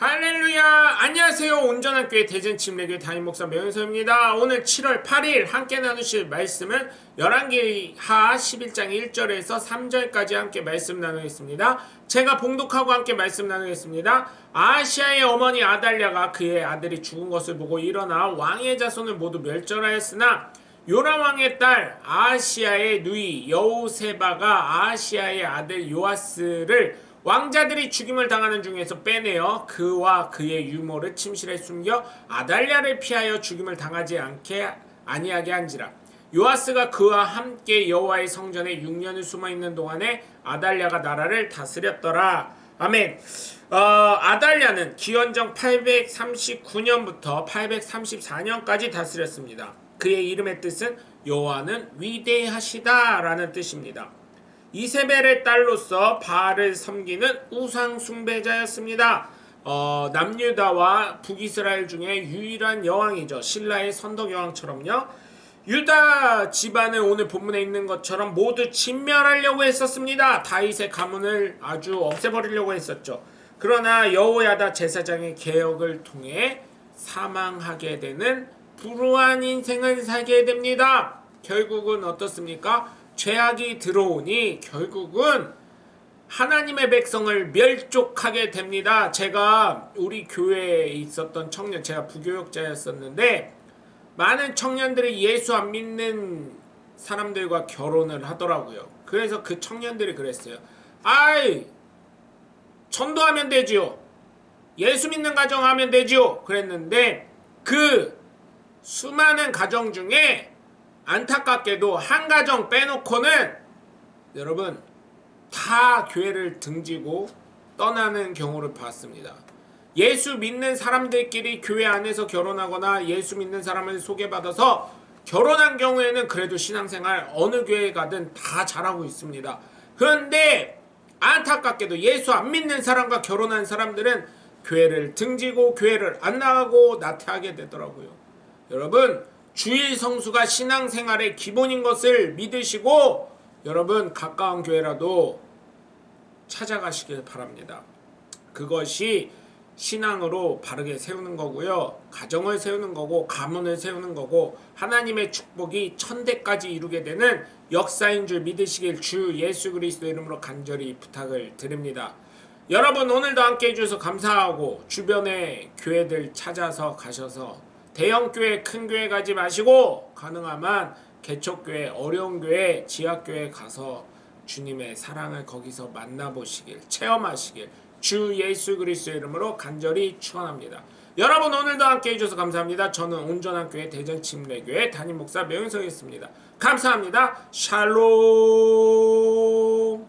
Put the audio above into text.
할렐루야! 안녕하세요. 온전한 교회 대전 침례교회 담임 목사 명현서입니다. 오늘 7월 8일 함께 나누실 말씀은 열왕기하 11장 1절에서 3절까지 함께 말씀 나누겠습니다. 제가 봉독하고 함께 말씀 나누겠습니다. 아시아의 어머니 아달랴가 그의 아들이 죽은 것을 보고 일어나 왕의 자손을 모두 멸절하였으나 요람 왕의 딸 아시아의 누이 여우세바가 아시아의 아들 요아스를 왕자들이 죽임을 당하는 중에서 빼내어 그와 그의 유모를 침실에 숨겨 아달랴를 피하여 죽임을 당하지 않게 아니하게 한지라 요아스가 그와 함께 여호와의 성전에 6년을 숨어 있는 동안에 아달랴가 나라를 다스렸더라 아멘. 어, 아달랴는 기원전 839년부터 834년까지 다스렸습니다. 그의 이름의 뜻은 여호와는 위대하시다라는 뜻입니다. 이세벨의 딸로서 바알을 섬기는 우상 숭배자였습니다. 어, 남유다와 북이스라엘 중에 유일한 여왕이죠. 신라의 선덕 여왕처럼요. 유다 집안은 오늘 본문에 있는 것처럼 모두 진멸하려고 했었습니다. 다윗의 가문을 아주 없애버리려고 했었죠. 그러나 여호야다 제사장의 개혁을 통해 사망하게 되는 불우한 인생을 살게 됩니다. 결국은 어떻습니까? 죄악이 들어오니 결국은 하나님의 백성을 멸족하게 됩니다. 제가 우리 교회에 있었던 청년, 제가 부교육자였었는데 많은 청년들이 예수 안 믿는 사람들과 결혼을 하더라고요. 그래서 그 청년들이 그랬어요. 아이, 전도하면 되지요. 예수 믿는 가정 하면 되지요. 그랬는데 그 수많은 가정 중에 안타깝게도 한 가정 빼놓고는 여러분 다 교회를 등지고 떠나는 경우를 봤습니다. 예수 믿는 사람들끼리 교회 안에서 결혼하거나 예수 믿는 사람을 소개받아서 결혼한 경우에는 그래도 신앙생활 어느 교회 가든 다 잘하고 있습니다. 그런데 안타깝게도 예수 안 믿는 사람과 결혼한 사람들은 교회를 등지고 교회를 안 나가고 나태하게 되더라고요. 여러분 주일 성수가 신앙생활의 기본인 것을 믿으시고 여러분 가까운 교회라도 찾아가시길 바랍니다. 그것이 신앙으로 바르게 세우는 거고요. 가정을 세우는 거고 가문을 세우는 거고 하나님의 축복이 천대까지 이루게 되는 역사인 줄 믿으시길 주 예수 그리스도 이름으로 간절히 부탁을 드립니다. 여러분 오늘도 함께 해주셔서 감사하고 주변의 교회들 찾아서 가셔서 대형 교회 큰 교회 가지 마시고 가능하면 개척교회 어려운 교회 지하교회 가서 주님의 사랑을 거기서 만나보시길 체험하시길 주 예수 그리스도 이름으로 간절히 축원합니다. 여러분 오늘도 함께 해주셔서 감사합니다. 저는 온전한 교회 대전 침례교회 담임 목사 명윤석이었습니다. 감사합니다. 샬롬